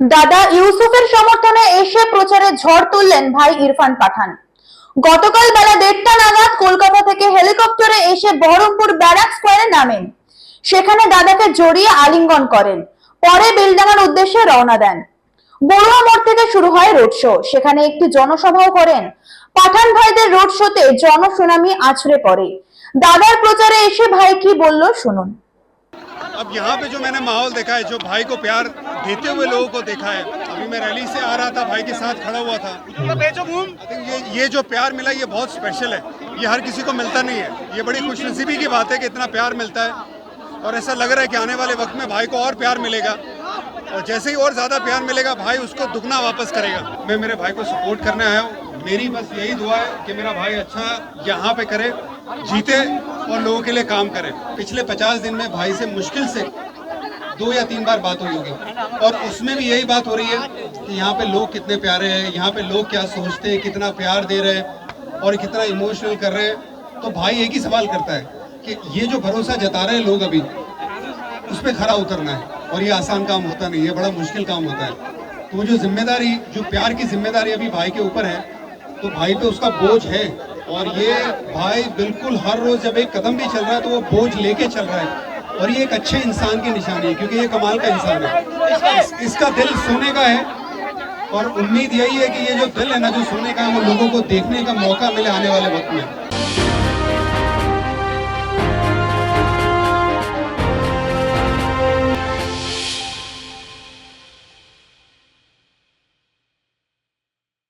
দাদা ইউসুফের সমর্থনে এসে প্রচারে ঝড় তুললেন ভাই ইরফান পাঠান। গতকাল বেলা দেড়টা নাগাদ কলকাতা থেকে হেলিকপ্টারে এসে বহরমপুর ব্যারাক স্কোয়ারে নামেন। সেখানে দাদাকে জড়িয়ে আলিঙ্গন করেন। পরে বেলডাঙ্গার উদ্দেশ্যে রওনা দেন। বড়ুয়া মোড় থেকে শুরু হয় রোড শো। সেখানে একটি জনসভাও করেন। পাঠান ভাইদের রোড শোতে জনসুনামি আছড়ে পড়ে। দাদার প্রচারে এসে ভাই কি বলল শুনুন। अब यहाँ पे जो मैंने माहौल देखा है जो भाई को प्यार देते हुए लोगों को देखा है अभी मैं रैली से आ रहा था भाई के साथ खड़ा हुआ था। ये ये जो प्यार मिला ये बहुत स्पेशल है। ये हर किसी को मिलता नहीं है। ये बड़ी खुशनसीबी की बात है कि इतना प्यार मिलता है। और ऐसा लग रहा है कि आने वाले वक्त में भाई को और प्यार मिलेगा। और जैसे ही और ज़्यादा प्यार मिलेगा भाई उसको दुगना वापस करेगा। मैं मेरे भाई को सपोर्ट करने आया हूँ। मेरी बस यही दुआ है कि मेरा भाई अच्छा यहाँ पे करे। जीते और लोगों के लिए काम करें। पिछले पचास दिन में भाई से मुश्किल से दो या तीन बार बात हुई होगी। और उसमें भी यही बात हो रही है कि यहाँ पे लोग कितने प्यारे हैं, यहाँ पे लोग क्या सोचते हैं, कितना प्यार दे रहे हैं और कितना इमोशनल कर रहे हैं। तो भाई एक ही सवाल करता है कि ये जो भरोसा जता रहे हैं लोग अभी, उस पर खरा उतरना है और ये आसान काम होता नहीं, ये बड़ा मुश्किल काम होता है। तो जो ज़िम्मेदारी, जो प्यार की ज़िम्मेदारी अभी भाई के ऊपर है तो भाई पे उसका बोझ है। और ये भाई बिल्कुल हर रोज जब एक कदम भी चल रहा है तो वो बोझ लेके चल रहा है। और ये एक अच्छे इंसान की निशानी है क्योंकि ये कमाल का इंसान है। इस, इसका दिल सोने का है। और उम्मीद यही है कि ये जो दिल है ना जो सोने का है वो लोगों को देखने का मौका मिले आने वाले वक्त में।